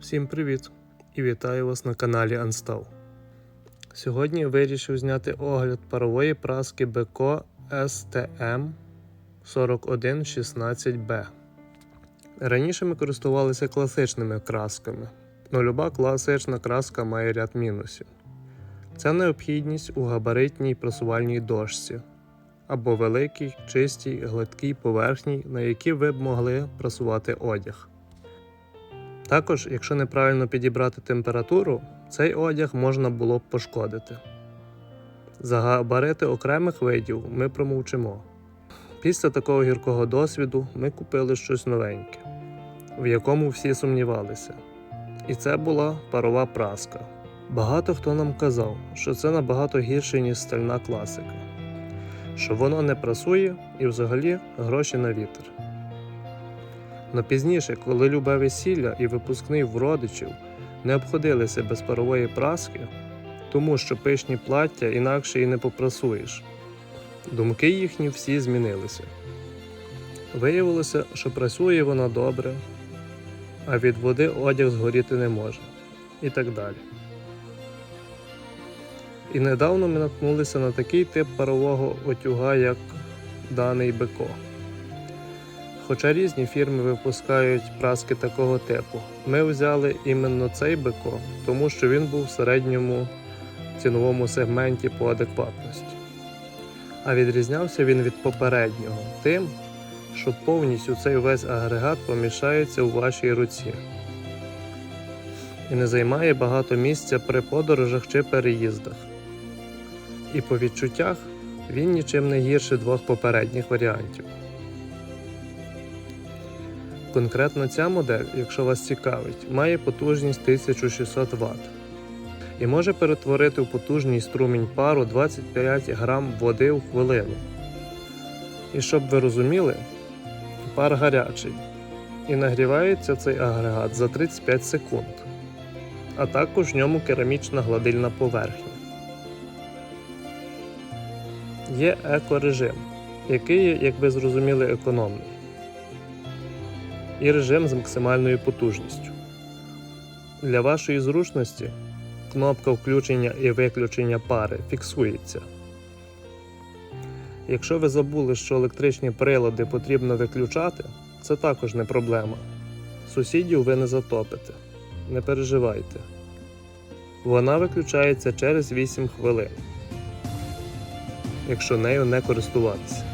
Всім привіт і вітаю вас на каналі Unstав. Сьогодні вирішив зняти огляд парової праски Beko STM 4116B. Раніше ми користувалися класичними красками, але люба класична краска має ряд мінусів. Це необхідність у габаритній просувальній дошці або великій, чистій, гладкій поверхні, на якій ви б могли прасувати одяг. Також, якщо неправильно підібрати температуру, цей одяг можна було б пошкодити. За габарити окремих видів ми промовчимо. Після такого гіркого досвіду ми купили щось новеньке, в якому всі сумнівалися. І це була парова праска. Багато хто нам казав, що це набагато гірше, ніж стальна класика, що воно не прасує і взагалі гроші на вітер. Но пізніше, коли любе весілля і випускний в родичів не обходилися без парової праски, тому що пишні плаття інакше і не попрасуєш, думки їхні всі змінилися. Виявилося, що працює вона добре, а від води одяг згоріти не може, і так далі. І недавно ми наткнулися на такий тип парового отюга, як даний Беко. Хоча різні фірми випускають праски такого типу, ми взяли іменно цей Беко, тому що він був в середньому ціновому сегменті по адекватності. А відрізнявся він від попереднього тим, що повністю цей весь агрегат поміщається у вашій руці і не займає багато місця при подорожах чи переїздах. І по відчуттях він нічим не гірше двох попередніх варіантів. Конкретно ця модель, якщо вас цікавить, має потужність 1600 Вт і може перетворити в потужний струмінь пару 25 грам води в хвилину. І щоб ви розуміли, пар гарячий і нагрівається цей агрегат за 35 секунд, а також в ньому керамічна гладильна поверхня. Є екорежим, який як ви зрозуміли, економний і режим з максимальною потужністю. Для вашої зручності кнопка включення і виключення пари фіксується. Якщо ви забули, що електричні прилади потрібно виключати, це також не проблема. Сусідів ви не затопите. Не переживайте. Вона виключається через 8 хвилин, якщо нею не користуватися.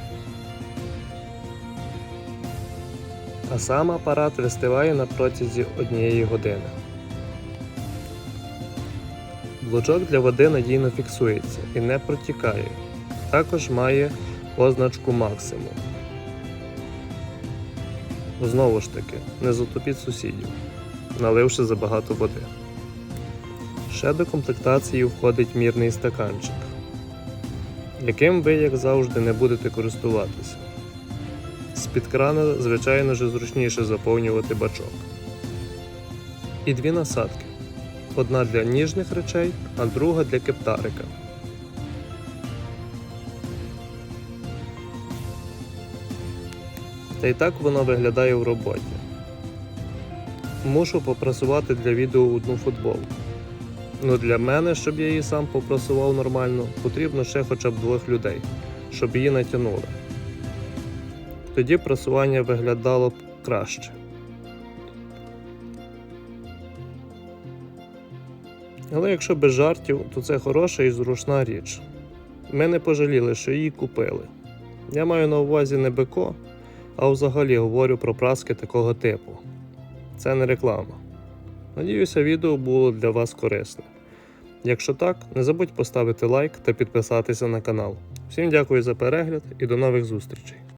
А сам апарат вистиває на протязі однієї години. Блочок для води надійно фіксується і не протікає. Також має позначку максимум. Знову ж таки, не затопіть сусідів, наливши забагато води. Ще до комплектації входить мірний стаканчик, яким ви, як завжди, не будете користуватися. З-під крана, звичайно ж, зручніше заповнювати бачок. І дві насадки. Одна для ніжних речей, а друга для кептарика. Та й так воно виглядає в роботі. Мушу попрасувати для відео одну футболку. Ну для мене, щоб я її сам попрасував нормально, потрібно ще хоча б двох людей, щоб її натягнули тоді просування виглядало б краще. Але якщо без жартів, то це хороша і зручна річ. Ми не пожаліли, що її купили. Я маю на увазі не Беко, а взагалі говорю про праски такого типу. Це не реклама. Надіюся, відео було для вас корисне. Якщо так, не забудь поставити лайк та підписатися на канал. Всім дякую за перегляд і до нових зустрічей!